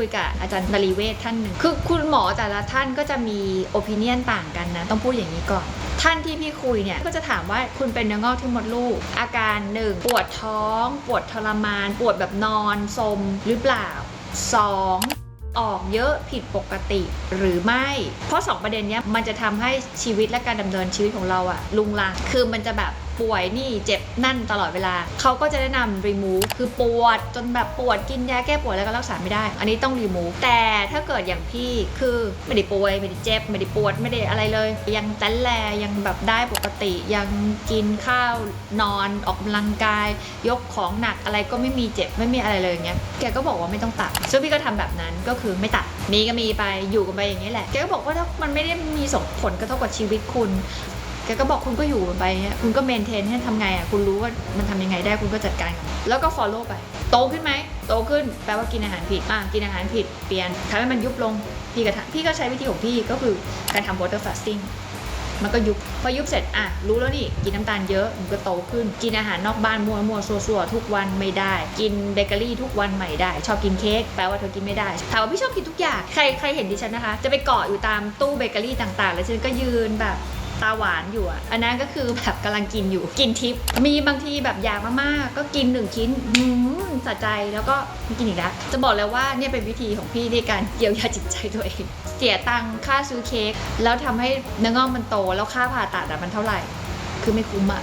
คุยกับอาจารย์นรีเวชท่านหนึ่งคือคุณหมอแต่ละท่านก็จะมีโอปิเนียนต่างกันนะ ต้องพูดอย่างนี้ก่อน ท่านที่พี่คุยเนี่ยก็จะถามว่าคุณเป็นเนื้องอกที่มดลูก อาการหนึ่งปวดท้อง ปวดทรมาน ปวดแบบนอนสมหรือเปล่าสองออกเยอะผิดปกติหรือไม่ เพราะสองประเด็นนี้มันจะทำให้ชีวิตและการดำเนินชีวิตของเราอะลุงลังคือมันจะแบบ ป่วยนี่เจ็บนั่นตลอดเวลา เขาก็จะแนะนำ remove คือปวดจนแบบปวดกินยาแก้ปวดแล้วก็รักษาไม่ได้ อันนี้ต้อง remove แต่ถ้าเกิดอย่างพี่คือไม่ได้ป่วยไม่ได้เจ็บไม่ได้ปวดไม่ได้อะไรเลย ยังแตนแลยังแบบได้ปกติ ยังกินข้าวนอนออกกำลังกาย ยกของหนักอะไรก็ไม่มีเจ็บไม่มีอะไรเลยเงี้ยแกก็บอกว่าไม่ต้องตัดซึ่งพี่ก็ทำแบบนั้นก็คือไม่ตัดมีก็มีไปอยู่กันไปอย่างนี้แหละแกก็บอกว่าถ้ามันไม่ได้มีส่งผลกระทบกับชีวิตคุณ กก็บอกคุณก็อยู่ไปเงี้ยคุณก็เมนเทนให้ทำไงอะคุณรู้ว่ามันทำยังไงได้คุณก็จัดการกับมันแล้วก็ follow ไป โตขึ้นไหมโตขึ้นแปลว่ากินอาหารผิดอะกินอาหารผิดเปลี่ยนทำให้มันยุบลงพี่ก็พี่ก็ใช้วิธีของพี่ก็คือการทำ water fasting มันก็ยุบพอยุบเสร็จอะรู้แล้วนี่ กินน้ำตาลเยอะมันก็โตขึ้น กินอาหารนอกบ้านมัวมัวซัวซัวทุกวันไม่ได้ กินเบเกอรี่ทุกวันไม่ได้ ชอบกินเค้กแปลว่าเธอกินไม่ได้ถามว่าพี่ชอบกินทุกอย่างใครใครเห็นดิฉันนะคะ จะไปเกาะอยู่ตามตู้เบเกอรี่ต่างๆ แล้วฉันก็ยืนแบบ ตาหวานอยู่อะ อันนั้นก็คือแบบกำลังกินอยู่กินทิป มีบางทีแบบอยากมากๆ ก็กินหนึ่งชิ้นหืมสะใจแล้วก็ไม่กินอีกแล้ว จะบอกเลยว่าเนี่ยเป็นวิธีของพี่ในการเยียวยาจิตใจตัวเอง เสียตังค่าซื้อเค้กแล้วทำให้เนื้องอกมันโตแล้วค่าผ่าตัดมันเท่าไหร่ คือไม่คุ้มอะ